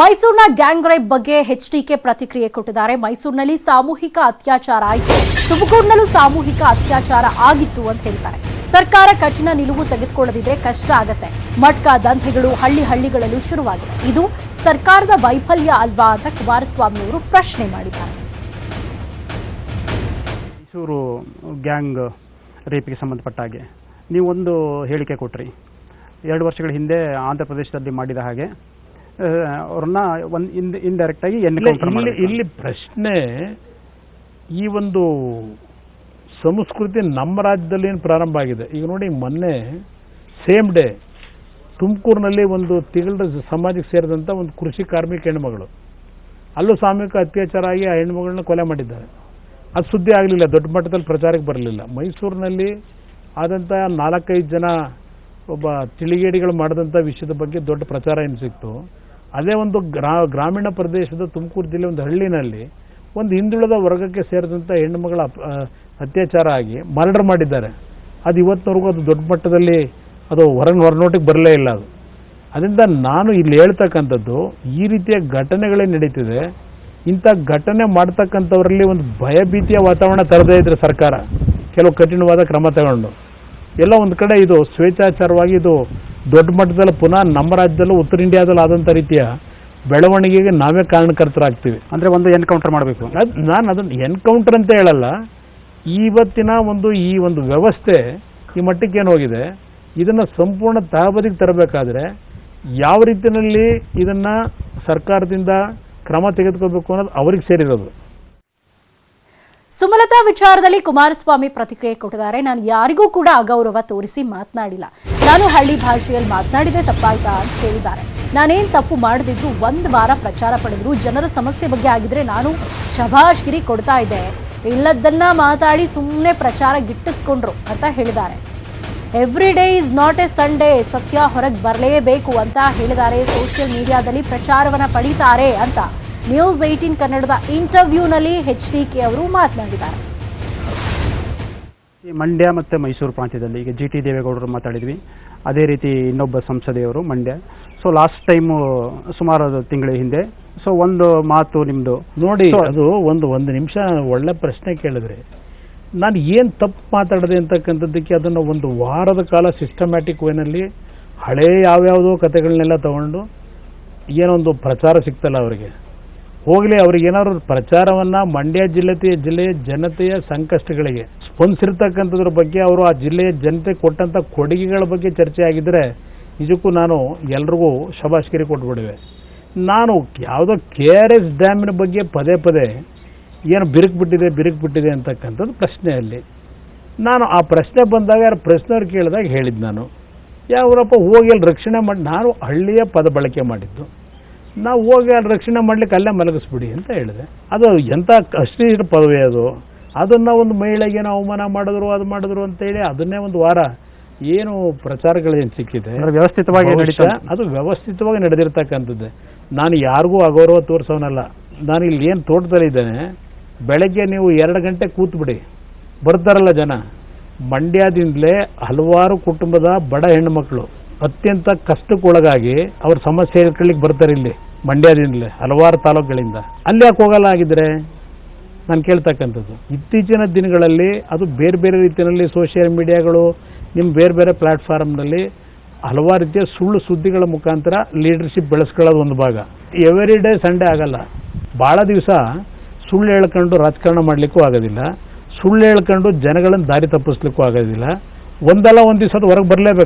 ಮೈಸೂರಿನ gang rape ಬಗ್ಗೆ HDK ಪ್ರತಿಕ್ರಿಯೆ ಕೊಟ್ಟಿದ್ದಾರೆ. ಮೈಸೂರಿನಲ್ಲಿ ಸಾಮೂಹಿಕ ಅತ್ಯಾಚಾರ ಆಯಿತು ತುಮಕೂರಿನಲ್ಲೂ ಸಾಮೂಹಿಕ ಅತ್ಯಾಚಾರ ಆಗಿತ್ತು ಅಂತ ಹೇಳ್ತಾರೆ. ಸರ್ಕಾರ ಕಠಿಣ ನಿಲುವು ತೆಗೆದುಕೊಳ್ಳದಿದ್ರೆ ಕಷ್ಟ ಆಗತ್ತೆ. ಮಟ್ಕ ದಂಧೆಗಳು ಹಳ್ಳಿ ಹಳ್ಳಿಗಳಲ್ಲೂ ಶುರುವಾಗಿದೆ. ಇದು ಸರ್ಕಾರದ ವೈಫಲ್ಯ ಅಲ್ವಾ ಅಂತ ಕುಮಾರಸ್ವಾಮಿ ಅವರು ಪ್ರಶ್ನೆ ಮಾಡಿದ್ದಾರೆ. ಮೈಸೂರು ಗ್ಯಾಂಗ್ ರೇಪಿಗೆ ಸಂಬಂಧಪಟ್ಟ ಹಾಗೆ ನೀವೊಂದು ಹೇಳಿಕೆ ಕೊಟ್ರಿ. ಎರಡು ವರ್ಷಗಳ ಹಿಂದೆ ಆಂಧ್ರ ಪ್ರದೇಶದಲ್ಲಿ ಮಾಡಿದ ಹಾಗೆ ಅವ್ರನ್ನ ಒಂದು ಇನ್ ಡೈರೆಕ್ಟ್ ಆಗಿ ಇಲ್ಲಿ ಇಲ್ಲಿ ಪ್ರಶ್ನೆ ಈ ಒಂದು ಸಂಸ್ಕೃತಿ ನಮ್ಮ ರಾಜ್ಯದಲ್ಲಿ ಏನು ಪ್ರಾರಂಭ ಆಗಿದೆ? ಈಗ ನೋಡಿ ಮೊನ್ನೆ ಸೇಮ್ ಡೇ ತುಮಕೂರಿನಲ್ಲಿ ಒಂದು ತಿಂಗಳ ಸಮಾಜಕ್ಕೆ ಸೇರಿದಂಥ ಒಂದು ಕೃಷಿ ಕಾರ್ಮಿಕ ಹೆಣ್ಮಗಳು. ಅಲ್ಲೂ ಸಾಮೂಹಿಕ ಅತ್ಯಾಚಾರ ಆಗಿ ಆ ಹೆಣ್ಮಗಳನ್ನ ಕೊಲೆ ಮಾಡಿದ್ದಾರೆ. ಅದು ಸುದ್ದಿ ಆಗಲಿಲ್ಲ ದೊಡ್ಡ ಮಟ್ಟದಲ್ಲಿ ಪ್ರಚಾರಕ್ಕೆ ಬರಲಿಲ್ಲ. ಮೈಸೂರಿನಲ್ಲಿ ಆದಂಥ ನಾಲ್ಕೈದು ಜನ ಒಬ್ಬ ತಿಳಿಗೇಡಿಗಳು ಮಾಡಿದಂಥ ವಿಷಯದ ಬಗ್ಗೆ ದೊಡ್ಡ ಪ್ರಚಾರ ಏನು ಸಿಕ್ತು? ಅದೇ ಒಂದು ಗ್ರಾ, ಗ್ರಾಮೀಣ ಪ್ರದೇಶದ ತುಮಕೂರು ಜಿಲ್ಲೆ ಒಂದು ಹಳ್ಳಿನಲ್ಲಿ ಒಂದು ಹಿಂದುಳಿದ ವರ್ಗಕ್ಕೆ ಸೇರಿದಂಥ ಹೆಣ್ಣುಮಗಳ ಅತ್ಯಾಚಾರ ಆಗಿ ಮರ್ಡರ್ ಮಾಡಿದ್ದಾರೆ. ಅದು ಇವತ್ತಿನವರೆಗೂ ಅದು ದೊಡ್ಡ ಮಟ್ಟದಲ್ಲಿ ಅದು ಹೊರ ಹೊರನೋಟಕ್ಕೆ ಬರಲೇ ಇಲ್ಲ ಅದು. ಅದರಿಂದ ನಾನು ಇಲ್ಲಿ ಹೇಳ್ತಕ್ಕಂಥದ್ದು, ಈ ರೀತಿಯ ಘಟನೆಗಳೇ ನಡೀತಿದೆ. ಇಂಥ ಘಟನೆ ಮಾಡ್ತಕ್ಕಂಥವರಲ್ಲಿ ಒಂದು ಭಯಭೀತಿಯ ವಾತಾವರಣ ತರದೇ ಇದ್ರೆ ಸರ್ಕಾರ. ಕೆಲವು ಕಠಿಣವಾದ ಕ್ರಮ ತಗೊಂಡು. ಎಲ್ಲ ಒಂದು ಕಡೆ ಇದು ಸ್ವೇಚ್ಛಾಚಾರವಾಗಿ ಇದು ದೊಡ್ಡ ಮಟ್ಟದಲ್ಲಿ ಪುನಃ ನಮ್ಮ ರಾಜ್ಯದಲ್ಲೂ ಉತ್ತರ ಇಂಡಿಯಾದಲ್ಲಿ ಆದಂಥ ರೀತಿಯ ಬೆಳವಣಿಗೆಗೆ ನಾವೇ ಕಾರಣಕರ್ತರಾಗ್ತೀವಿ. ಅಂದರೆ ಒಂದು ಎನ್ಕೌಂಟರ್ ಮಾಡಬೇಕು. ನಾನು ಅದನ್ನು ಎನ್ಕೌಂಟರ್ ಅಂತ ಹೇಳಲ್ಲ. ಇವತ್ತಿನ ಒಂದು ಈ ಒಂದು ವ್ಯವಸ್ಥೆ ಈ ಮಟ್ಟಕ್ಕೆ ಏನು ಹೋಗಿದೆ? ಇದನ್ನು ಸಂಪೂರ್ಣ ತಹಬದಿಗೆ ತರಬೇಕಾದ್ರೆ ಯಾವ ರೀತಿಯಲ್ಲಿ ಇದನ್ನು ಸರ್ಕಾರದಿಂದ ಕ್ರಮ ತೆಗೆದುಕೋಬೇಕು ಅನ್ನೋದು ಅವ್ರಿಗೆ ಸೇರಿರೋದು. ಸುಮಲತಾ ವಿಚಾರದಲ್ಲಿ ಕುಮಾರಸ್ವಾಮಿ ಪ್ರತಿಕ್ರಿಯೆ ಕೊಟ್ಟಿದ್ದಾರೆ. ನಾನು ಯಾರಿಗೂ ಕೂಡ ಅಗೌರವ ತೋರಿಸಿ ಮಾತನಾಡಿಲ್ಲ. ನಾನು ಹಳ್ಳಿ ಭಾಷೆಯಲ್ಲಿ ಮಾತನಾಡಿದೆ ತಪ್ಪಾಯ್ತಾ ಅಂತ ಹೇಳಿದ್ದಾರೆ ನಾನೇನ್ ತಪ್ಪು ಮಾಡದಿದ್ರು ಒಂದು ವಾರ ಪ್ರಚಾರ ಪಡೆದ್ರು. ಜನರ ಸಮಸ್ಯೆ ಬಗ್ಗೆ ಆಗಿದ್ರೆ ನಾನು ಶಭಾಷ್ಗಿರಿ ಕೊಡ್ತಾ ಇದ್ದೆ. ಇಲ್ಲದನ್ನ ಮಾತಾಡಿ ಸುಮ್ಮನೆ ಪ್ರಚಾರ ಗಿಟ್ಟಿಸ್ಕೊಂಡ್ರು ಅಂತ ಹೇಳಿದ್ದಾರೆ. Every day is not a Sunday ಸತ್ಯ ಹೊರಗೆ ಬರಲೇಬೇಕು ಅಂತ ಹೇಳಿದ್ದಾರೆ. ಸೋಷಿಯಲ್ ಮೀಡಿಯಾದಲ್ಲಿ ಪ್ರಚಾರವನ್ನ ಪಡೀತಾರೆ ಅಂತ. ನ್ಯೂಸ್ ಏಯ್ಟೀನ್ ಕನ್ನಡದ ಇಂಟರ್ವ್ಯೂನಲ್ಲಿ ಎಚ್ ಡಿ ಕೆ ಅವರು ಮಾತನಾಡಿದ್ದಾರೆ. ಈ ಮಂಡ್ಯ ಮತ್ತು ಮೈಸೂರು ಪ್ರಾಂತ್ಯದಲ್ಲಿ ಈಗ ಜಿ ಟಿ ದೇವೇಗೌಡರು ಮಾತಾಡಿದ್ವಿ. ಅದೇ ರೀತಿ ಇನ್ನೊಬ್ಬ ಸಂಸದೆಯವರು ಮಂಡ್ಯ. ಸೊ ಲಾಸ್ಟ್ ಟೈಮು ಸುಮಾರು ಅದು ತಿಂಗಳ ಹಿಂದೆ. ಸೊ ಒಂದು ಮಾತು ನಿಮ್ಮದು ನೋಡಿ ಅದು ಒಂದು ಒಂದು ನಿಮಿಷ ಒಳ್ಳೆ ಪ್ರಶ್ನೆ ಕೇಳಿದ್ರೆ ನಾನು ಏನು ತಪ್ಪು ಮಾತಾಡಿದೆ ಅಂತಕ್ಕಂಥದ್ದಕ್ಕೆ ಅದನ್ನು ಒಂದು ವಾರದ ಕಾಲ ಸಿಸ್ಟಮ್ಯಾಟಿಕ್ ವೇನಲ್ಲಿ ಹಳೇ ಯಾವ್ಯಾವುದೋ ಕಥೆಗಳನ್ನೆಲ್ಲ ತಗೊಂಡು ಏನೊಂದು ಪ್ರಚಾರ ಸಿಗ್ತಲ್ಲ ಅವರಿಗೆ. ಹೋಗಲಿ, ಅವ್ರಿಗೆ ಏನಾದ್ರು ಪ್ರಚಾರವನ್ನು ಮಂಡ್ಯ ಜಿಲ್ಲೆಯ ಜಿಲ್ಲೆಯ ಜನತೆಯ ಸಂಕಷ್ಟಗಳಿಗೆ ಸ್ಪಂದಿಸಿರ್ತಕ್ಕಂಥದ್ರ ಬಗ್ಗೆ ಅವರು ಆ ಜಿಲ್ಲೆಯ ಜನತೆ ಕೊಟ್ಟಂಥ ಕೊಡುಗೆಗಳ ಬಗ್ಗೆ ಚರ್ಚೆ ಆಗಿದ್ರೆ ನಿಜಕ್ಕೂ ನಾನು ಎಲ್ರಿಗೂ ಶಬಾಷ್ಕಿರಿ ಕೊಟ್ಬಿಡುವೆ. ನಾನು ಯಾವುದೋ ಕೆ ಆರ್ ಎಸ್ ಡ್ಯಾಮಿನ ಬಗ್ಗೆ ಪದೇ ಪದೇ ಏನು ಬಿರುಕು ಬಿಟ್ಟಿದೆ ಬಿರುಕು ಬಿಟ್ಟಿದೆ ಅಂತಕ್ಕಂಥದ್ದು ಪ್ರಶ್ನೆಯಲ್ಲಿ. ನಾನು ಆ ಪ್ರಶ್ನೆ ಬಂದಾಗ ಯಾರು ಪ್ರಶ್ನೆಯವ್ರು ಕೇಳಿದಾಗ ಹೇಳಿದ್ದು ನಾನು. ಯಾವ್ರಪ್ಪ ಹೋಗಿ ಅಲ್ಲಿ ರಕ್ಷಣೆ ಮಾಡಿ, ನಾನು ಹಳ್ಳಿಯ ಪದ ಬಳಕೆ ಮಾಡಿದ್ದು. ನಾವು ಹೋಗಿ ಅಲ್ಲಿ ರಕ್ಷಣೆ ಮಾಡ್ಲಿಕ್ಕೆ ಅಲ್ಲೇ ಮಲಗಿಸ್ಬಿಡಿ ಅಂತ ಹೇಳಿದೆ. ಅದು ಎಂಥ ಅಶ್ಲೀಲ ಪದವಿ ಅದು. ಅದನ್ನು ಒಂದು ಮಹಿಳೆಗೆ ಅವಮಾನ ಮಾಡಿದ್ರು ಅದು ಮಾಡಿದ್ರು ಅಂತೇಳಿ ಅದನ್ನೇ ಒಂದು ವಾರ ಏನು ಪ್ರಚಾರಗಳೇನು ಸಿಕ್ಕಿದೆ. ವ್ಯವಸ್ಥಿತವಾಗಿ ನಡೀತಾ ಅದು ವ್ಯವಸ್ಥಿತವಾಗಿ ನಡೆದಿರ್ತಕ್ಕಂಥದ್ದು. ನಾನು ಯಾರಿಗೂ ಅಗೌರವ ತೋರಿಸೋನಲ್ಲ. ನಾನು ಇಲ್ಲಿ ಏನು ತೋಟದಲ್ಲಿದ್ದೇನೆ ಬೆಳಗ್ಗೆ ನೀವು ಎರಡು ಗಂಟೆ ಕೂತ್ಬಿಡಿ. ಬರ್ತಾರಲ್ಲ ಜನ. ಮಂಡ್ಯದಿಂದಲೇ ಹಲವಾರು ಕುಟುಂಬದ ಬಡ ಹೆಣ್ಣುಮಕ್ಕಳು ಅತ್ಯಂತ ಕಷ್ಟಕ್ಕೊಳಗಾಗಿ ಅವ್ರ ಸಮಸ್ಯೆ ಹೇಳ್ಕೊಳ್ಳಿಕ್ಕೆ ಬರ್ತಾರೆ ಇಲ್ಲಿ, ಮಂಡ್ಯದಿಂದಲೇ, ಹಲವಾರು ತಾಲೂಕುಗಳಿಂದ. ಅಲ್ಲಿ ಯಾಕೆ ಹೋಗಲ್ಲ ಆಗಿದ್ರೆ ನಾನು ಕೇಳ್ತಕ್ಕಂಥದ್ದು. ಇತ್ತೀಚಿನ ದಿನಗಳಲ್ಲಿ ಅದು ಬೇರೆ ಬೇರೆ ರೀತಿಯಲ್ಲಿ ಸೋಷಿಯಲ್ ಮೀಡಿಯಾಗಳು ನಿಮ್ಮ ಬೇರೆ ಬೇರೆ ಪ್ಲಾಟ್ಫಾರ್ಮ್ನಲ್ಲಿ ಹಲವಾರು ರೀತಿಯ ಸುಳ್ಳು ಸುದ್ದಿಗಳ ಮುಖಾಂತರ ಲೀಡರ್ಶಿಪ್ ಬೆಳೆಸ್ಕೊಳ್ಳೋದು ಒಂದು ಭಾಗ. ಎವ್ರಿ ಡೇ ಸಂಡೇ ಆಗಲ್ಲ. ಭಾಳ ದಿವಸ ಸುಳ್ಳು ಹೇಳ್ಕೊಂಡು ರಾಜಕಾರಣ ಮಾಡಲಿಕ್ಕೂ ಆಗೋದಿಲ್ಲ. ಸುಳ್ಳು ಹೇಳ್ಕೊಂಡು ಜನಗಳನ್ನು ದಾರಿ ತಪ್ಪಿಸ್ಲಿಕ್ಕೂ ಆಗೋದಿಲ್ಲ. ಒಂದಲ್ಲ ಒಂದು ದಿವಸ ಹೊರಗೆ ಬರಲೇಬೇಕು.